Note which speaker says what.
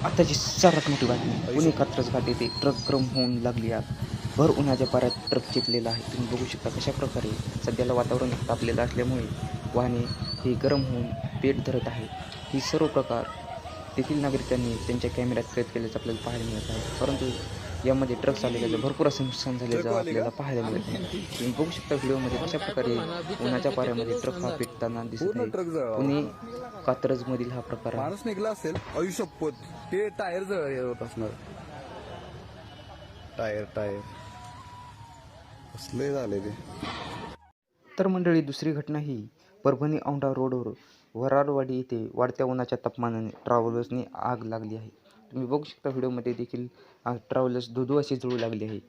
Speaker 1: आताची सर्वात मोठी बातमी. पुणे कात्रज घाट येथे ट्रक क्रम होऊन लागली आहे भर उन्हाच्या पाऱ्यात ट्रक चिकलेला आहे. तुम्ही बघू शकता कशा प्रकारे सध्याला वातावरण तापलेलं असल्यामुळे वाहने हे गरम होऊन पेट धरत आहे. ही सर्व प्रकार तेथील नागरिकांनी त्यांच्या कॅमेऱ्यात कैद केल्याचं आपल्याला पाहायला मिळत आहे. परंतु यामध्ये ट्रक चाललेल्याचं भरपूर असं नुकसान झाल्याचं आपल्याला पाहायला मिळत आहे. तुम्ही बघू शकता व्हिडिओमध्ये कशा प्रकारे उन्हाच्या पाऱ्यामध्ये ट्रक हा पेटताना दिसत
Speaker 2: नाही
Speaker 1: आहे. पुणे कात्रजमधील हा प्रकार
Speaker 2: माणूस निघला असेल आयुष्यपत. ते टायर जळ होत असणार. Tyre tyre. कसले झाले ते.
Speaker 1: तर मंडळी दुसरी घटना ही परभणी औंढा रोडवर वरारवाडी येथे वाढत्या उन्हाच्या तापमानाने ट्रॅव्हलर्सने आग लागली आहे. तुम्ही बघू शकता व्हिडिओमध्ये देखील आग ट्रॅव्हलर्स धुधू अशी जळू लागली आहे.